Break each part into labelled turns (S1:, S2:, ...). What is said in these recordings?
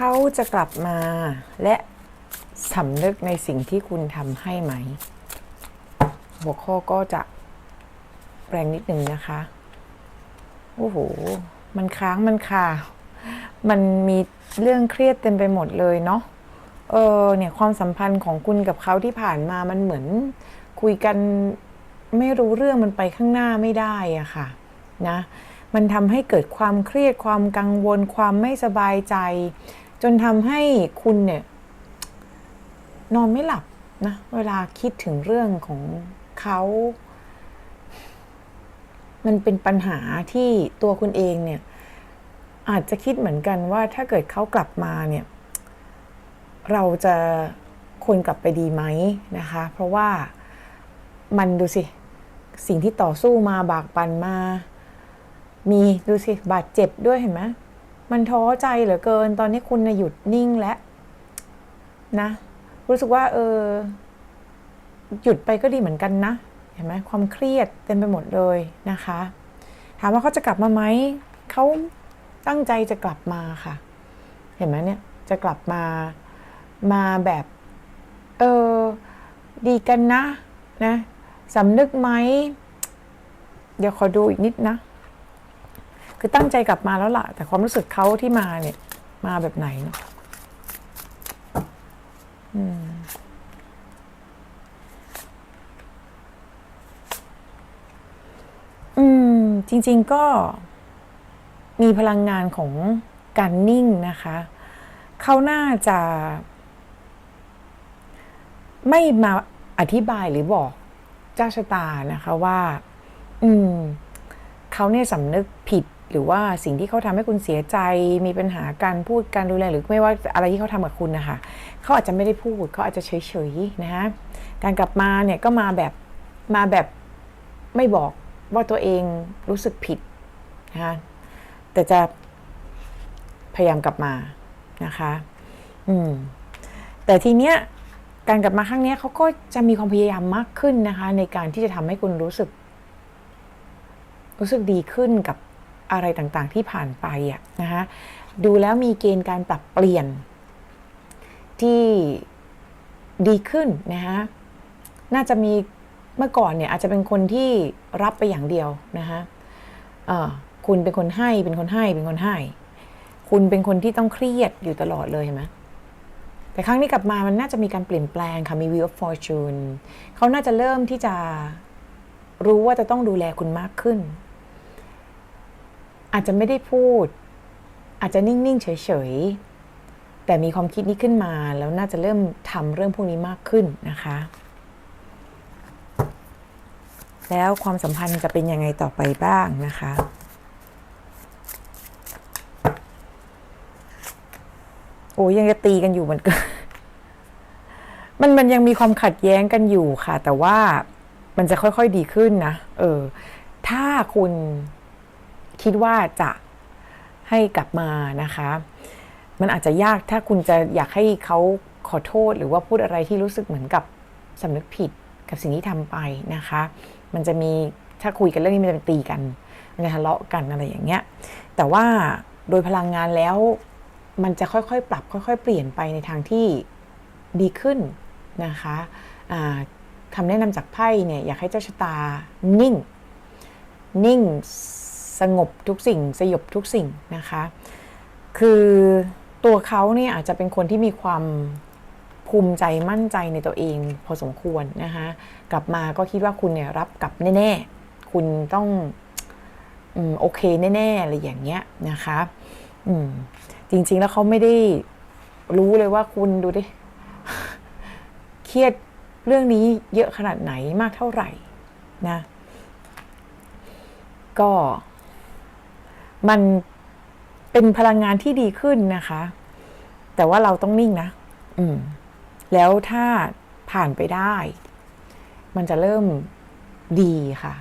S1: เขาจะกลับมาและสำนึกในสิ่งที่คุณทำให้ไหม หัวข้อก็จะแรงนิดนึงนะคะ โอ้โห มันค้างมันคามันมีเรื่องเครียดเต็มไปหมดเลยเนาะ เออเนี่ยความสัมพันธ์ของคุณกับเขาที่ผ่านมามันเหมือน คุยกันไม่รู้เรื่องมันไปข้างหน้าไม่ได้อะค่ะ นะ มันทำให้เกิดความเครียดความกังวลความไม่สบายใจ จนทำให้คุณเนี่ย นอนไม่หลับนะ เวลาคิดถึงเรื่องของเขา มันเป็นปัญหาที่ตัวคุณเองเนี่ย อาจจะคิดเหมือนกันว่าถ้าเกิดเขากลับมาเนี่ย เราจะควรกลับไปดีไหมนะคะ เพราะว่ามันดูสิ สิ่งที่ต่อสู้มาบากบันมา มีดูสิบาดเจ็บด้วยเห็นไหม มันท้อใจเหลือเกิน ตอนนี้คุณหยุดนิ่งแล้วนะ รู้สึกว่า เออ หยุดไปก็ดีเหมือนกันนะ เห็นไหมความเครียดเต็มไปหมดเลยนะคะ ถามว่าเขาจะกลับมาไหม เขาตั้งใจจะกลับมาค่ะ เห็นไหมเนี่ย จะกลับมา มาแบบ เออ ดีกันนะ นะสำนึกไหม เดี๋ยวขอดูอีกนิดนะ คือตั้งใจกลับมาแล้วล่ะ แต่ความรู้สึกเขาที่มาเนี่ย มาแบบไหนเนาะอืมอืม จริง ๆก็มีพลังงานของการนิ่งนะคะ เขาน่าจะ ไม่มาอธิบายหรือบอกเจ้าชะตานะคะว่า อืม เขาเนี่ยสำนึกผิด หรือว่าสิ่งที่เขาทำให้คุณเสียใจมีปัญหาการพูดการดูแลหรือไม่ว่าอะไรที่เขาทำกับคุณนะคะเขาอาจจะไม่ได้พูดเขาอาจจะเฉยๆนะฮะการกลับมาเนี่ยก็มาแบบมาแบบไม่บอกว่าตัวเองรู้สึกผิดนะคะแต่จะพยายามกลับมานะคะ อืม แต่ทีเนี้ยการกลับมาครั้งเนี้ยเขาก็จะมีความพยายามมากขึ้นนะคะ ในการที่จะทำให้คุณรู้สึก รู้สึกดีขึ้นกับ อะไรต่างๆที่ผ่านไปอะนะคะดูแล้วมีเกณฑ์การปรับเปลี่ยนที่ดีขึ้นนะคะน่าจะมีเมื่อก่อนเนี่ยอาจจะเป็นคนที่รับไปอย่างเดียวนะคะเออคุณเป็นคนให้เป็นคนให้เป็นคนให้ คุณเป็นคนที่ต้องเครียดอยู่ตลอดเลยเห็นไหมแต่ครั้งนี้กลับมามันน่าจะมีการเปลี่ยนแปลงค่ะมี Wheel of Fortune เขาน่าจะเริ่มที่จะรู้ว่าจะต้องดูแลคุณมากขึ้น อาจจะไม่ได้พูด อาจจะนิ่ง ๆ เฉย ๆ แต่มีความคิดนี้ขึ้นมาแล้วน่าจะเริ่มทำเรื่องพวกนี้มากขึ้นนะคะ แล้วความสัมพันธ์จะเป็นยังไงต่อไปบ้างนะคะโอ้ยังจะตีกันอยู่เหมือนกันมันมันยังมีความขัดแย้งกันอยู่ค่ะ แต่ว่ามันจะค่อยๆดีขึ้นนะ เออ ถ้าคุณ คิดว่าจะให้กลับมานะคะ มันอาจจะยากถ้าคุณจะอยากให้เขาขอโทษหรือว่าพูดอะไรที่รู้สึกเหมือนกับสำนึกผิดกับสิ่งที่ทำไปนะคะ มันจะมีถ้าคุยกันเรื่องนี้มันจะตีกัน มันจะทะเลาะกันอะไรอย่างเงี้ย แต่ว่าโดยพลังงานแล้วมันจะค่อยๆ ปรับค่อย ๆ เปลี่ยนไปในทางที่ดีขึ้นนะคะคำแนะนำจากไพ่เนี่ยอยากให้เจ้าชะตานิ่ง นิ่ง สงบทุกสิ่ง สยบทุกสิ่งนะคะ คือตัวเขาเนี่ยอาจจะเป็นคนที่มีความภูมิใจมั่นใจในตัวเองพอสมควรนะคะกลับมาก็คิดว่าคุณเนี่ยรับกลับแน่ๆ คุณต้องอโอเคแน่ๆอะไรอย่างเงี้ยนะคะอืมจริงๆแล้วเขาไม่ได้รู้เลยว่าคุณดูดิเครียดเรื่องนี้เยอะขนาดไหนมากเท่าไหร่นะ ก็ มันเป็นพลังงานที่ดีขึ้นนะคะ แต่ว่าเราต้องนิ่งนะ อืม แล้วถ้าผ่านไปได้ มันจะเริ่มดีค่ะ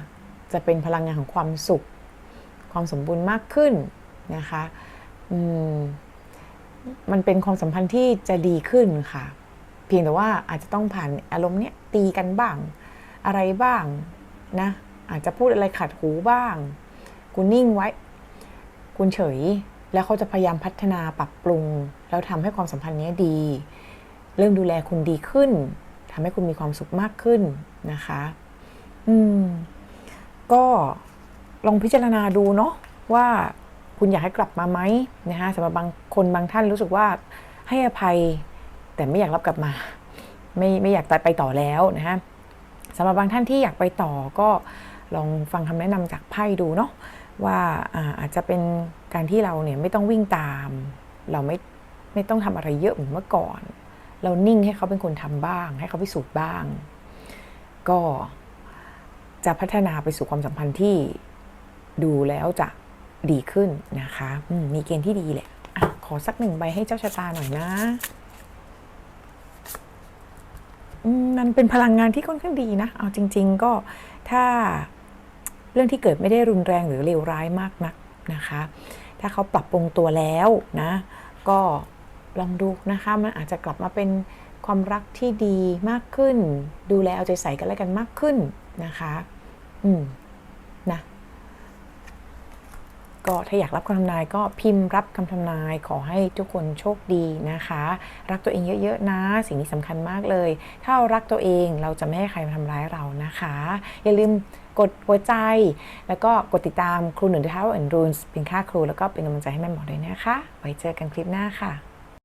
S1: จะเป็นพลังงานของความสุข ความสมบูรณ์มากขึ้นนะคะ อืม มันเป็นความสัมพันธ์ที่จะดีขึ้นค่ะ เพียงแต่ว่าอาจจะต้องผ่านอารมณ์เนี้ยตีกันบ้าง อะไรบ้างนะ อาจจะพูดอะไรขัดหูบ้างคุณนิ่งไว้ คุณเฉย แล้วเขาจะพยายามพัฒนาปรับปรุง แล้วทำให้ความสัมพันธ์นี้ดี เริ่มดูแลคุณดีขึ้นทำให้คุณมีความสุขมากขึ้นนะคะ อืม ก็ลองพิจารณาดูเนาะว่าคุณอยากให้กลับมาไหมนะคะสำหรับบางคนบางท่านรู้สึกว่าให้อภัย แต่ไม่อยากรับกลับมา ไม่ไม่อยากไปต่อแล้วนะคะสำหรับบางท่านที่อยากไปต่อก็ลองฟังคำแนะนำจากไพ่ดูเนาะ ว่าอาจจะเป็นการที่เราเนี่ยไม่ต้องวิ่งตาม เราไม่ไม่ต้องทำอะไรเยอะเหมือนเมื่อก่อน เรานิ่งให้เขาเป็นคนทำบ้าง ให้เขาพิสูจน์บ้าง ก็จะพัฒนาไปสู่ความสัมพันธ์ที่ดูแล้วจะดีขึ้นนะคะมมีเกณฑ์ที่ดีแหละอะขอสักหนึ่งใบให้เจ้าชะตาหน่อยนะมันเป็นพลังงานที่ค่อนข้างดีนะ เอาจริง ๆ ก็ถ้า รื่องที่เกิดไม่ได้รุนแรงหรือเลวร้ายมากนักนะคะ ถ้าเขาปรับปรุงตัวแล้วนะ ก็ลองดูนะคะมันอาจจะกลับมาเป็นความรักที่ดีมากขึ้น ดูแลเอาใจใส่กันและกันมากขึ้นนะคะ อืม นะ ก็ถ้าอยากรับคำทำนายก็พิมพ์รับคำทำนาย ขอให้ทุกคนโชคดีนะคะ รักตัวเองเยอะๆนะ สิ่งนี้สำคัญมากเลย ถ้าเรารักตัวเองเราจะไม่ให้ใครมาทำร้ายเรานะคะ อย่าลืมกดหัวใจ แล้วก็กดติดตามครูหนึ่งท้าแอนรูนเป็นค่าครู แล้วก็เป็นกำลังใจให้แม่หมอด้วยนะคะ ไว้เจอกันคลิปหน้าค่ะ